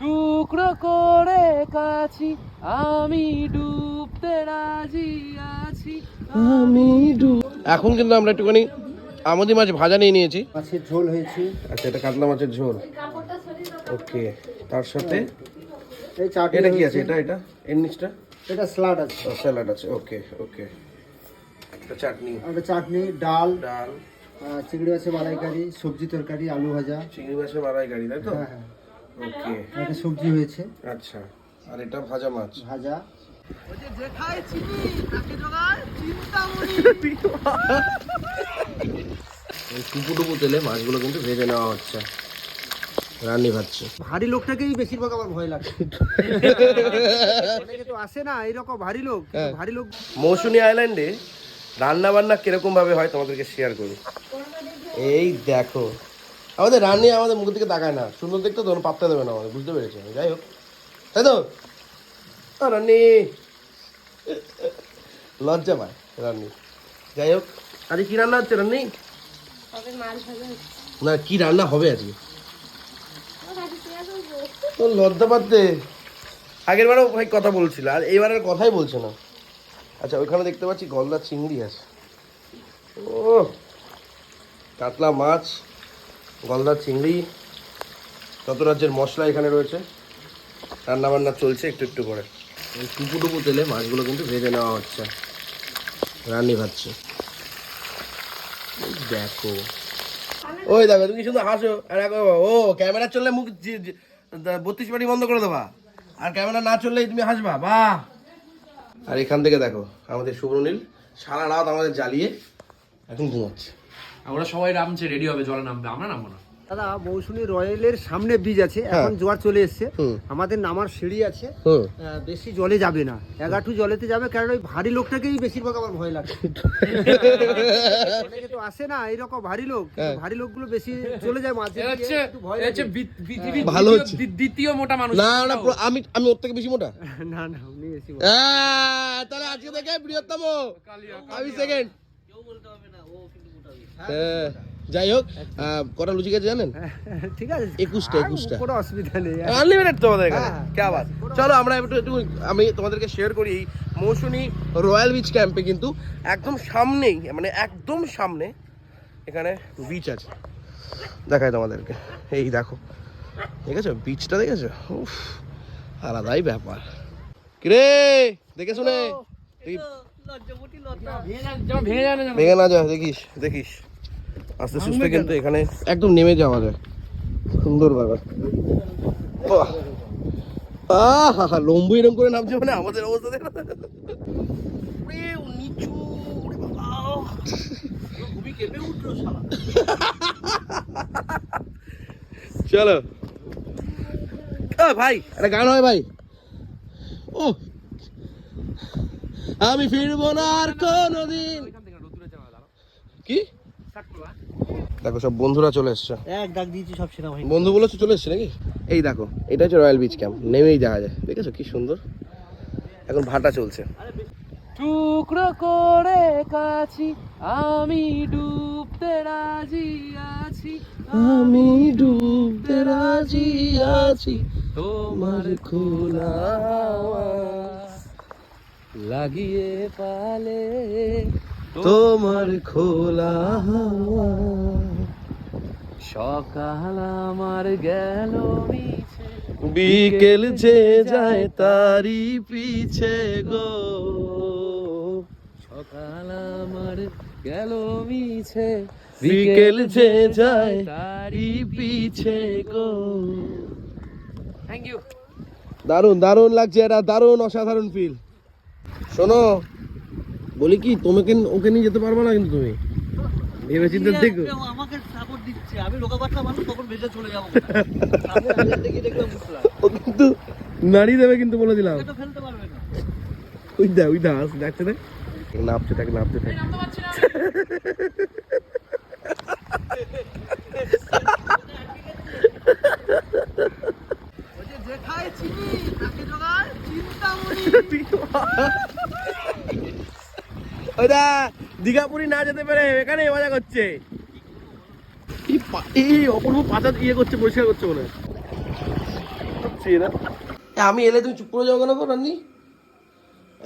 টুকরো করে কাছি আমি ডুবতে রাজি আছি আমি ডুব এখন কিন্তু আমরা একটুখানি আমাদের মাছ ভাজা নিয়ে নিয়েছি। মাছের ঝোল হয়েছে। আচ্ছা এটা কাতলা মাছের ঝোল। ওকে তার সাথে এই চাটনি এটা কি আছে? এটা এটা? এর নিচটা এটা স্যালাড আছে। স্যালাড আছে। ওকে ওকে। একটা চাটনি। আর একটা চাটনি ডাল ডাল। চিংড়ি মাছের মালাইকারি সবজি তরকারি আলু ভাজা। চিংড়ি মাছের মালাই গাড়ি তাই তো? হ্যাঁ হ্যাঁ। ওকে আর একটা সবজি হয়েছে। আচ্ছা আর এটা ভাজা মাছ। ভাজা। টুপু টুপু তেলে মাছগুলো কিন্তু ভেজে নেওয়া হচ্ছে। রান্নি ভাজছে। ভারী লোকটাকেই বেশিরভাগ আমার ভয় লাগে। অনেকে তো আসে না এইরকম ভারী লোক হ্যাঁ। ভারী লোক মৌসুমী আইল্যান্ডে রান্না বান্না কীরকম ভাবে হয় তোমাদেরকে শেয়ার করি। এই দেখো আমাদের রান্নি আমাদের মুখ থেকে তাকায় না। সুন্দর দেখতে তো পাত্তা দেবে না আমাদের বুঝতে পেরেছি? আমি। যাই হোক। তাই তো? রান্নি লজ্জা পায় রান্নি যাই হোক আজকে কি রান্না হচ্ছে রান্নি না কি রান্না হবে আজকে? তো লজ্জা পাচ্ছে। আগের বারও ভাই কথা বলছিল আর এইবার আর কথাই বলছে না। আচ্ছা ওইখানে দেখতে পাচ্ছি গলদা চিংড়ি আছে। ও কাতলা মাছ। গলদা চিংড়ি কত রাজ্যের মশলা এখানে রয়েছে রান্না বান্না চলছে একটু একটু করে। টুপু টুপু তেলে মাছগুলো কিন্তু ভেজে নেওয়া হচ্ছে, রান্নি ভাজছে দেখো। ওই দেখো, তুমি শুধু হাসো, আর ও, ক্যামেরা চললে মুখ বত্রিশ পাটি বন্ধ করে দেবা, আর ক্যামেরা না চললেই তুমি হাসবা, বাহ। আর এখান থেকে দেখো, আমাদের শুভনীল সারা রাত আমাদের জ্বালিয়ে এখন ঘুমাচ্ছে। আমরা সবাই নামছে রেডি হবে জলে নামবে আমরা নামবো না। দাদা মৌসুমী রয়েলের সামনে বীজ আছে হ্যাঁ। এখন জোয়ার চলে এসছে। আমাদের নামার সিঁড়ি আছে। বেশি জলে যাবে না। এগারটু জলেতে যাবে কারণ ওই ভারী লোকটাকেই বেশিরভাগ আমার ভয় লাগে। তো আসে না এইরকম ভারী লোক। হ্যাঁ। ভারী লোকগুলো বেশি চলে যায় মাঝে পৃথিবীর ভালো দ্বিতীয়- মোটা মানুষ। না না আমি আমি ওর থেকে বেশি মোটা। না না উনি বেশি। আহ, তাহলে আজকে থেকে বৃহত্তম। আমি সেকেন্ড যাই হোক কটা লুচি গেছে জানেন? ঠিক আছে। একুশটা, একুশটা। কোনো অসুবিধা নেই। আনলিমিটেড তোমাদের এখানে। হ্যাঁ, কে আবার? চলো আমরা একটু একটু আমি তোমাদেরকে শেয়ার করি এই মৌসুমী রয়্যাল বিচ ক্যাম্পে কিন্তু একদম সামনেই মানে একদম সামনে এখানে বিচ আছে। দেখাই তোমাদেরকে। এই দেখো। দেখেছ? বিচটা দেখেছ? উফ আলাদাই ব্যাপার। কিরে দেখে। শুনে ভেঙে না যায় দেখিস দেখিস। আস্তে সুস্থে কিন্তু এখানে একদম নেমে যাওয়া যায়। সুন্দর ব্যাপার। বাহ। আহা লম্বু এরকম করে নামছে মানে আমাদের অবস্থা দেখো। নিচু চলো। ভাই। একটা গান হয় ভাই ও আমি ফিরবো না আর কোনোদিন। কি? দেখো সব বন্ধুরা চলে এসছে। এক ডাক দিয়েছি সব সেনাবাহিনী। বন্ধুগুলো তো চলে এসছে নাকি? এই দেখো এটা হচ্ছে রয়্যাল বিচ ক্যাম্প নেমেই দেখা যায়। দেখেছ কি সুন্দর? এখন ভাটা চলছে। টুকরো করে কাছি আমি ডুবতে রাজি আছি। আমি ডুবতে রাজি আছি তোমার খোলা লাগিয়ে পালে তোমার খোলা সকাল আমার গেল মিছে। বিকেল যে যায় তারি পিছে গো। সকাল আমার গেল মিছে। বিকেল যে যায় তারি পিছে গো। থ্যাংক ইউ দারুণ দারুণ লাগছে এটা দারুণ অসাধারণ ফিল শোনো বলি কি তোমাকে ওকে নিয়ে যেতে পারব না কিন্তু তুমি? ভেবে চিন্তে দেখো। আমাকে সাপোর্ট দিচ্ছে। আমি লোকাবাসা মানুষ তখন বেঁচে চলে যাব। কিন্তু নাড়ি দেবে কিন্তু বলে দিলাম। ফেলতে পারবে না। ওই দা ওই দেখ। নাপছে থাক নাপছে থাক ওই দা দীঘাপুরি না যেতে পারে এখানে মজা করছে। এই এই অপূর্ব পাতা ইয়ে করছে পরিষ্কার করছে মনে হয়। আমি এলে তুমি চুপ করে যাও কেন রান্নি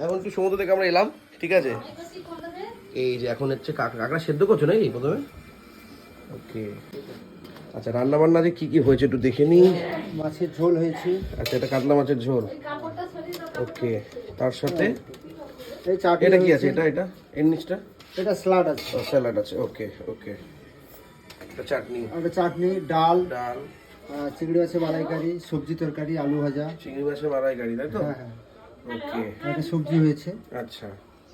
এখন একটু সমুদ্র থেকে আমরা এলাম ঠিক আছে? এই যে এখন হচ্ছে কাঁকড়া কাঁকড়া সেদ্ধ করছ নাকি প্রথমে? ওকে। আচ্ছা রান্না বান্না যে কি কি হয়েছে একটু দেখে নিই। মাছের ঝোল হয়েছে। আচ্ছা এটা কাতলা মাছের ঝোল। ওকে তার সাথে এই চাটনি এটা কি আছে? এটা এটা? এর নিচটা এটা স্যালাড আছে। স্যালাড আছে। ওকে ওকে। একটা চাটনি। আর চাটনি ডাল। ডাল। চিংড়ি মাছের মালাইকারি সবজি তরকারি আলু ভাজা। চিংড়ি মাছের তাই তো? হ্যাঁ হ্যাঁ। ওকে। একটা সবজি হয়েছে। আচ্ছা।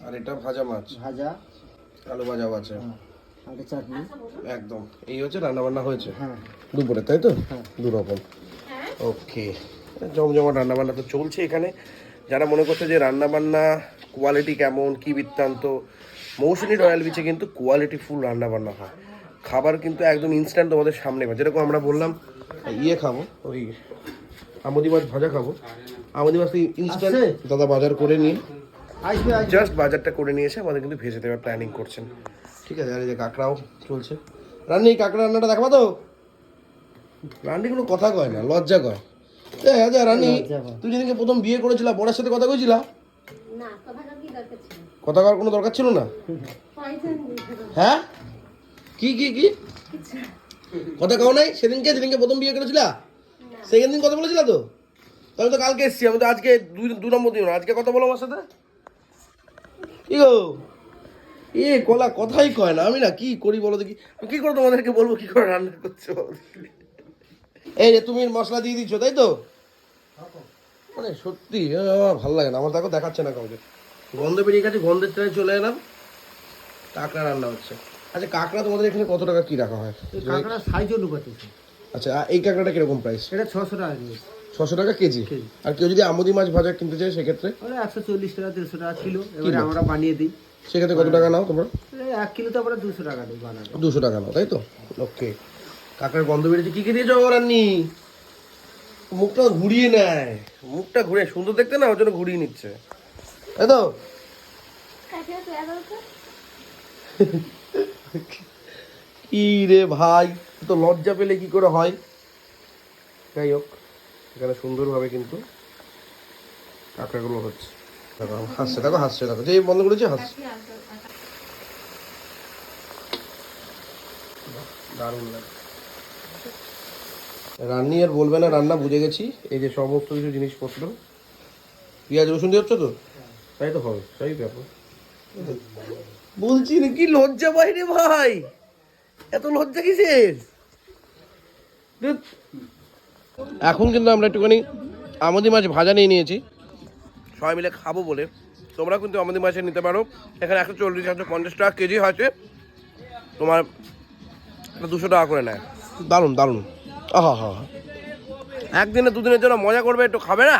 আর এটা ভাজা মাছ। ভাজা। আলু ভাজাও আছে। হ্যাঁ, আর চাটনি। একদম। এই হচ্ছে রান্না বান্না হয়েছে? হ্যাঁ। দুপুরে তাই তো? হ্যাঁ। দু রকম ওকে। জমজমাট রান্না বান্না তো চলছে এখানে। যারা মনে করছে যে রান্না বান্না কোয়ালিটি কেমন কি বৃত্তান্ত মৌসুমি রয়্যাল বিচে কিন্তু কোয়ালিটি ফুল রান্না বান্না হয়। খাবার কিন্তু একদম ইনস্ট্যান্ট তোমাদের সামনে। যেরকম আমরা বললাম ইয়ে খাব ওই আমদি মাছ ভাজা খাব। আমদি মাছ ইনস্ট্যান্ট দাদা বাজার করে নিয়ে জাস্ট বাজারটা করে নিয়ে এসে আমাদের কিন্তু ভেজে দেওয়ার প্ল্যানিং করছেন। ঠিক আছে আর এই যে কাঁকড়াও চলছে। রান্নি কাঁকড়া রান্নাটা দেখাবো তো? রান্নি কোনো কথা কয় না লজ্জা কয়। এ আচ্ছা লজ্জা তুই যেদিনকে প্রথম বিয়ে করেছিলা বড়ার সাথে কথা কইছিলা? না কথাটা কি দরকার ছিল? কথা কওয়ার কোনো দরকার ছিল না? হ্যাঁ? কি কি কি? কথা কও নাই? সেদিনকে যেদিনকে প্রথম বিয়ে করেছিলা? সেকেন্ড দিন কথা বলেছিলা তো? তাহলে তো কালকে এসছি আমি তো আজকে দুই দু নম্বর দিন না। আজকে কথা বলো আমার সাথে। কি গো? এ কলা কথাই কয় না আমি না কি করি বলো দেখি। আমি কি করে তোমাদেরকে বলব কি করে রান্না করছ। এই যে তুমি মশলা দিয়ে দিচ্ছ তাই তো? মানে সত্যি ভালো লাগে না আমার দেখো দেখাচ্ছে না কাউকে। গন্ধ বেরিয়ে গেছে গন্ধের ট্রেনে চলে এলাম। কাঁকড়া রান্না হচ্ছে। আচ্ছা কাঁকড়া তোমাদের এখানে কত টাকা কি রাখা হয়? কাঁকড়া সাইজ অনুপাতে আচ্ছা এই কাঁকড়াটা কীরকম প্রাইস এটা ছশো টাকা ছশো টাকা কেজি। আর কেউ যদি আমুদি মাছ ভাজা কিনতে চায় সেক্ষেত্রে? একশো চল্লিশ টাকা দেড়শো টাকা কিলো। এবারে আমরা বানিয়ে দিই। সেক্ষেত্রে কত টাকা নাও তোমরা? এক কিলো তো আমরা দুশো টাকা দিই বানানো। দুশো টাকা নাও তাই তো? ওকে কাঁকড়ার গন্ধ বেরিয়েছে। কি কি দিয়েছ রান্নি মুখটা ঘুরিয়ে নেয়। মুখটা ঘুরে সুন্দর দেখতে না? ওর জন্য ঘুরিয়ে নিচ্ছে। তাই তো কি রে ভাই? তো লজ্জা পেলে কি করে হয়? যাই হোক এখানে সুন্দরভাবে কিন্তু কাঁকড়াগুলো হচ্ছে। দেখো হাসছে দেখো হাসছে দেখো। যে বন্ধ করেছে হাসছে। দারুণ লাগে রান্নি আর বলবে না, রান্না বুঝে গেছি। এই যে সমস্ত কিছু জিনিসপত্র। পেঁয়াজ, রসুন দিয়ে হচ্ছে তো? তাই তো হবে, তাই ব্যাপার। বলছি কি লজ্জা পাই রে ভাই। এত লজ্জা কিসের। এখন কিন্তু আমরা একটুখানি আমদি মাছ ভাজা নিয়ে নিয়েছি। সবাই মিলে খাব বলে। তোমরা কিন্তু আমাদের মাছে নিতে পারো। এখানে একশো চল্লিশ, একশো পঞ্চাশ টাকা কেজি আছে। তোমার দুশো টাকা করে নেয়। দারুণ দারুণ। একদিনে দুদিনের জন্য মজা করবে একটু খাবে না?